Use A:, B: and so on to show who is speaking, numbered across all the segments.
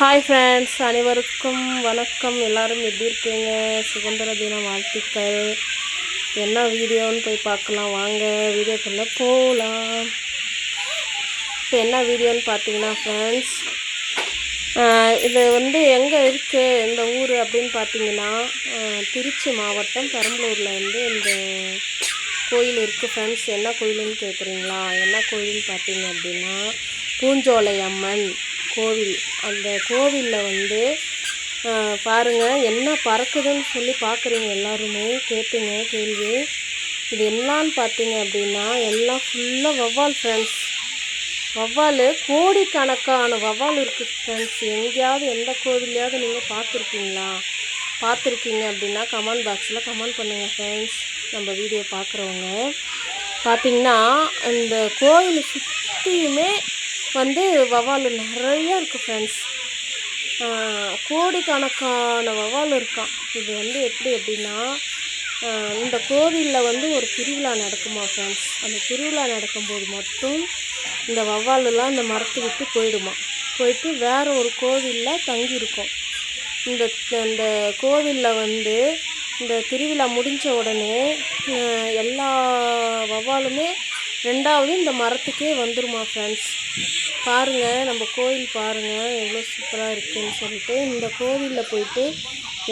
A: Hi friends அனைவருக்கும் வணக்கம். எல்லாரும் எப்படி இருக்கீங்க? சுதந்திர தின வாழ்த்துக்கள். என்ன வீடியோன்னு போய் பார்க்கலாம். வாங்க வீடியோக்குள்ளே போகலாம் இப்போ என்ன வீடியோன்னு பார்த்தீங்கன்னா ஃப்ரெண்ட்ஸ் இது வந்து எங்கே இருக்குது இந்த ஊர் அப்படின்னு பார்த்தீங்கன்னா திருச்சி மாவட்டம் பெரம்பலூரில் வந்து இந்த கோயில் இருக்குது ஃப்ரெண்ட்ஸ் என்ன கோயிலுன்னு கேட்குறீங்களா என்ன கோயில்னு பார்த்தீங்க அப்படின்னா பூஞ்சோலை அம்மன் கோவில். அந்த கோவிலில் வந்து பாருங்கள் என்ன பறக்குதுன்னு சொல்லி பார்க்குறீங்க எல்லாருமே கேட்பீங்க கேள்வி. இது என்னான்னு பார்த்தீங்க அப்படின்னா எல்லாம் ஃபுல்லாக வவ்வால் ஃப்ரெண்ட்ஸ் வவ்வால் கோடிக்கணக்கான வவ்வால் இருக்குது ஃப்ரெண்ட்ஸ் எங்கேயாவது எந்த கோவிலையாவது நீங்கள் பார்த்துருக்கீங்களா பார்த்துருக்கீங்க அப்படின்னா கமெண்ட் பாக்ஸில் கமெண்ட் பண்ணுங்கள் ஃப்ரெண்ட்ஸ் நம்ம வீடியோ பார்க்குறவங்க பார்த்திங்கன்னா இந்த கோயில் சுற்றியுமே வந்து வவால் நிறைய இருக்குது ஃப்ரெண்ட்ஸ் கோடிக்கணக்கான வவால் இருக்கான் இது வந்து எப்படி அப்படின்னா இந்த கோவிலில் வந்து ஒரு திருவிழா நடக்குமா ஃப்ரெண்ட்ஸ் அந்த திருவிழா நடக்கும்போது மட்டும் இந்த வவ்வாலெலாம் இந்த மரத்தை விட்டு போயிடுமா. போயிட்டு வேற ஒரு கோவிலில் தங்கியிருக்கும். இந்த இந்த கோவிலில் வந்து இந்த திருவிழா முடிஞ்ச உடனே எல்லா வவ்வாலுமே ரெண்டாவது இந்த மரத்துக்கே வந்துருமா ஃப்ரெண்ட்ஸ் பாருங்கள் நம்ம கோயில் பாருங்கள் எவ்வளோ சூப்பராக இருக்குதுன்னு சொல்லிட்டு இந்த கோவிலில் போயிட்டு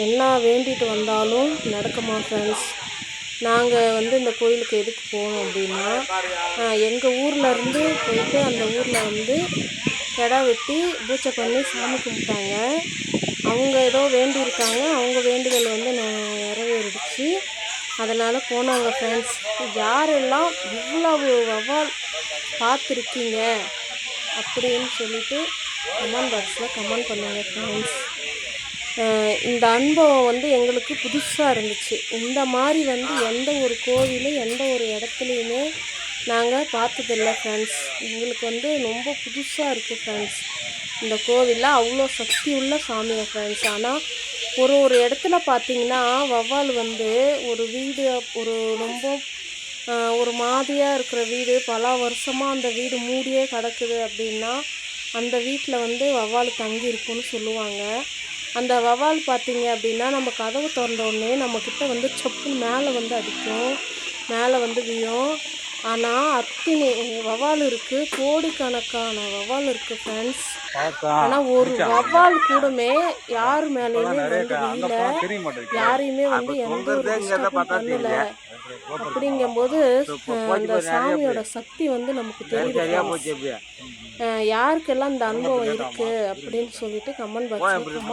A: என்ன வேண்டிட்டு வந்தாலும் நடக்குமா ஃப்ரெண்ட்ஸ் நாங்கள் வந்து இந்த கோயிலுக்கு எதுக்கு போகணும் அப்படின்னா எங்கள் ஊரில் இருந்து போயிட்டு அந்த ஊரில் வந்து கிடா வெட்டி பூஜை பண்ணி சாமி கும்பிட்டாங்க. அவங்க ஏதோ வேண்டியிருக்காங்க அவங்க வேண்டுதல் வந்து நான் நிறைவேறிடுச்சு. அதனால் போனாங்க ஃப்ரெண்ட்ஸ் யாரெல்லாம் இவ்வளவு வவால் பார்த்துருக்கீங்க அப்படின்னு சொல்லிட்டு கமெண்ட் பாக்ஸில் கமெண்ட் பண்ணுங்க ஃப்ரெண்ட்ஸ் இந்த அனுபவம் வந்து எங்களுக்கு புதுசாக இருந்துச்சு. இந்த மாதிரி வந்து எந்த ஒரு கோவில் எந்த ஒரு இடத்துலையுமே நாங்கள் பார்த்ததில்ல ஃப்ரெண்ட்ஸ் எங்களுக்கு வந்து ரொம்ப புதுசாக இருக்குது ஃப்ரெண்ட்ஸ் இந்த கோவிலில் அவ்வளோ சக்தி உள்ள சாமியை ஃப்ரெண்ட்ஸ் ஆனால் ஒரு ஒரு இடத்துல பார்த்தீங்கன்னா வவ்வால் வந்து ஒரு வீடு ஒரு ரொம்ப ஒரு மாதிரியாக இருக்கிற வீடு பல வருஷமாக அந்த வீடு மூடியே கிடக்குது அப்படின்னா அந்த வீட்டில் வந்து வவ்வால் தங்கி இருக்குன்னு சொல்லுவாங்க. அந்த வவால் பார்த்தீங்க அப்படின்னா நம்ம கதவு திறந்தோடனே நம்மக்கிட்ட வந்து சொப்பு மேலே வந்து அடிக்கும். மேலே வந்து விழும். ஆனால் அத்தினி வவ்வால் இருக்குது கோடிக்கணக்கான வவ்வால் இருக்குது ஃப்ரெண்ட்ஸ் ஆனால் ஒரு வவ்வால் கூடமே யார் மேலேயுமே வந்து
B: மாட்டேங்குது.
A: யாரையுமே வந்து எந்த ஒரு பண்ணல. அப்படிங்கும்போது அந்த சாமியோட சக்தி வந்து நமக்கு தெரியுது யாருக்கெல்லாம் இந்த அனுபவம் இருக்கு அப்படின்னு சொல்லிட்டு கமெண்ட் பாக்ஸில் கமெண்ட்